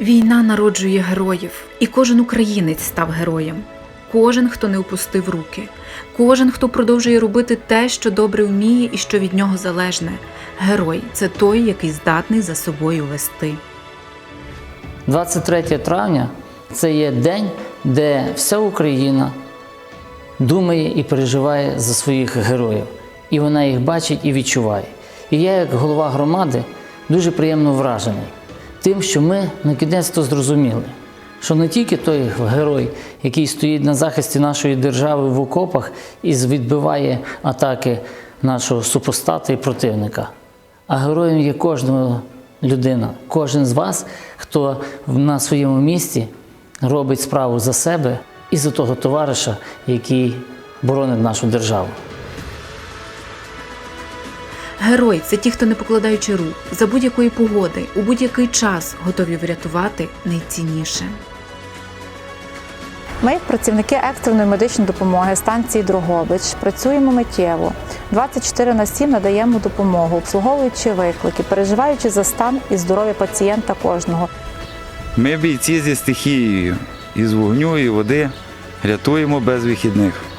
Війна народжує героїв, і кожен українець став героєм. Кожен, хто не опустив руки, кожен, хто продовжує робити те, що добре вміє і що від нього залежне. Герой це той, який здатний за собою вести. 23 травня це є день, де вся Україна думає і переживає за своїх героїв. І вона їх бачить і відчуває. І я, як голова громади, дуже приємно вражений тим, що ми накінець зрозуміли, що не тільки той герой, який стоїть на захисті нашої держави в окопах і відбиває атаки нашого супостата і противника, а героєм є кожна людина, кожен з вас, хто на своєму місці робить справу за себе і за того товариша, який боронить нашу державу. Герой це ті, хто не покладаючи рук за будь-якої погоди, у будь-який час готові врятувати найцінніше. Ми, працівники екстреної медичної допомоги станції Дрогобич, працюємо миттєво. 24 на 7 надаємо допомогу, обслуговуючи виклики, переживаючи за стан і здоров'я пацієнта кожного. Ми бійці зі стихією, із вогню і води рятуємо без вихідних.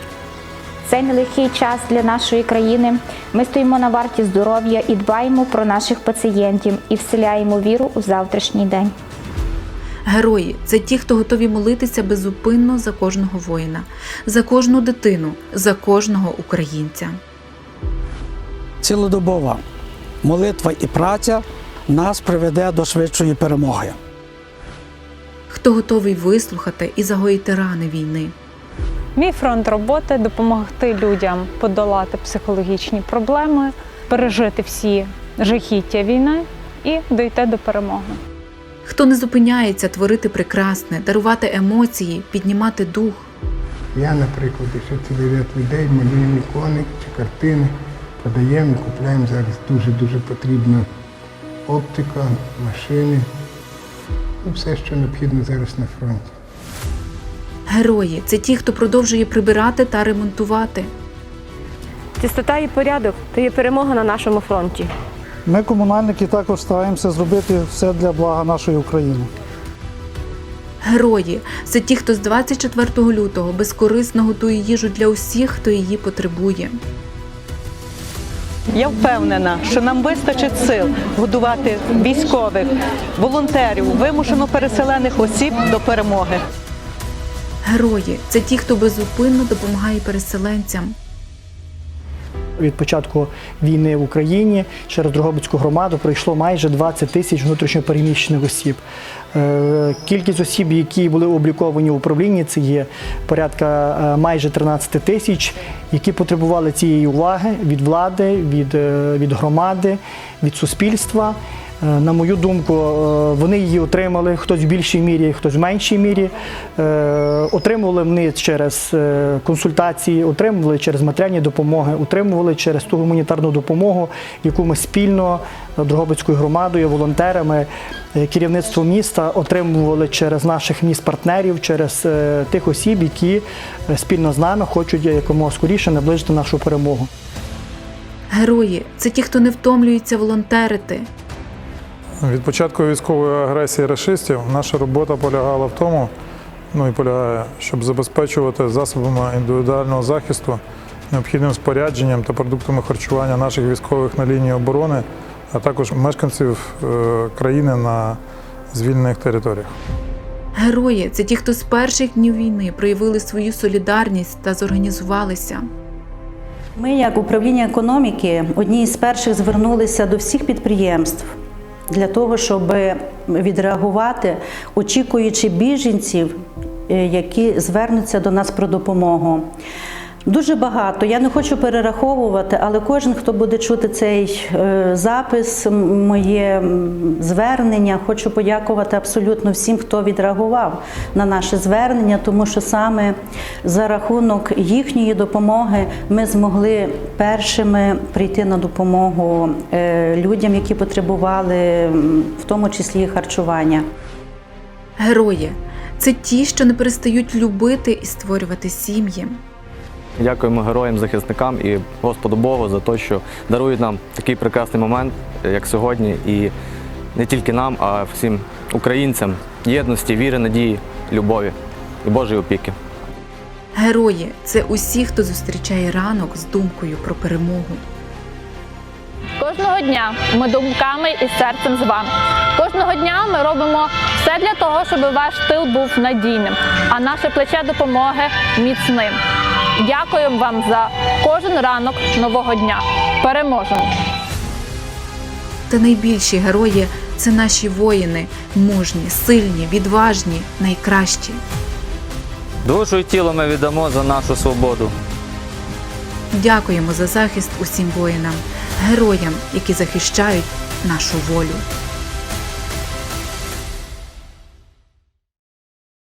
Цей нелегкий час для нашої країни. Ми стоїмо на варті здоров'я і дбаємо про наших пацієнтів і вселяємо віру у завтрашній день. Герої це ті, хто готові молитися безупинно за кожного воїна, за кожну дитину, за кожного українця. цілодобова молитва і праця нас приведе до швидшої перемоги. Хто готовий вислухати і загоїти рани війни. Мій фронт роботи допомогти людям подолати психологічні проблеми, пережити всі жахіття війни і дійти до перемоги. Хто не зупиняється творити прекрасне, дарувати емоції, піднімати дух. Я, наприклад, якщо цілий ряд людей малюємо ікони чи картини, продаємо, купляємо зараз дуже-дуже потрібна оптика, машини, ну, все, що необхідно зараз на фронті. Герої це ті, хто продовжує прибирати та ремонтувати. Чистота і порядок то є перемога на нашому фронті. Ми, комунальники, також стараємося зробити все для блага нашої України. Герої це ті, хто з 24 лютого безкорисно готує їжу для усіх, хто її потребує. Я впевнена, що нам вистачить сил годувати військових, волонтерів, вимушено переселених осіб до перемоги. Герої це ті, хто безупинно допомагає переселенцям. Від початку війни в Україні через Дрогобицьку громаду пройшло майже 20 тисяч внутрішньопереміщених осіб. Е, Кількість осіб, які були обліковані в управлінні, це є порядка е, майже 13 тисяч, які потребували цієї уваги від влади, від, е, від громади, від суспільства. Е, На мою думку, е, вони її отримали, хтось в більшій мірі, хтось в меншій мірі. Е, Отримували вони через консультації, отримували через матеріальні допомоги, отримували через ту гуманітарну допомогу, яку ми спільно Дрогобицькою громадою, волонтерами, керівництво міста отримували через наших міст-партнерів, через тих осіб, які спільно з нами хочуть якомога скоріше наближити нашу перемогу. Герої це ті, хто не втомлюється волонтерити. Від початку військової агресії рашистів наша робота полягала в тому, ну і полягає, щоб забезпечувати засобами індивідуального захисту, необхідним спорядженням та продуктами харчування наших військових на лінії оборони, а також мешканців е, країни на звільнених територіях. Герої це ті, хто з перших днів війни проявили свою солідарність та зорганізувалися. Ми, як управління економіки, одні з перших звернулися до всіх підприємств для того, щоб відреагувати, очікуючи біженців, е, які звернуться до нас про допомогу. Дуже багато. Я не хочу перераховувати, але кожен, хто буде чути цей е, запис, моє звернення, хочу подякувати абсолютно всім, хто відреагував на наше звернення, тому що саме за рахунок їхньої допомоги ми змогли першими прийти на допомогу е, людям, які потребували, в тому числі харчування. Герої це ті, що не перестають любити і створювати сім'ї. Дякуємо героям-захисникам і Господу Богу за те, що дарують нам такий прекрасний момент, як сьогодні, і не тільки нам, а всім українцям єдності, віри, надії, любові і Божої опіки. Герої це усі, хто зустрічає ранок з думкою про перемогу. Кожного дня ми думками і серцем з вами. Кожного дня ми робимо все для того, щоб ваш тил був надійним, а наше плече допомоги міцним. Дякуємо вам за кожен ранок нового дня. Переможемо! Та найбільші герої це наші воїни, мужні, сильні, відважні, найкращі. Душу і тіло ми віддамо за нашу свободу. Дякуємо за захист усім воїнам, героям, які захищають нашу волю.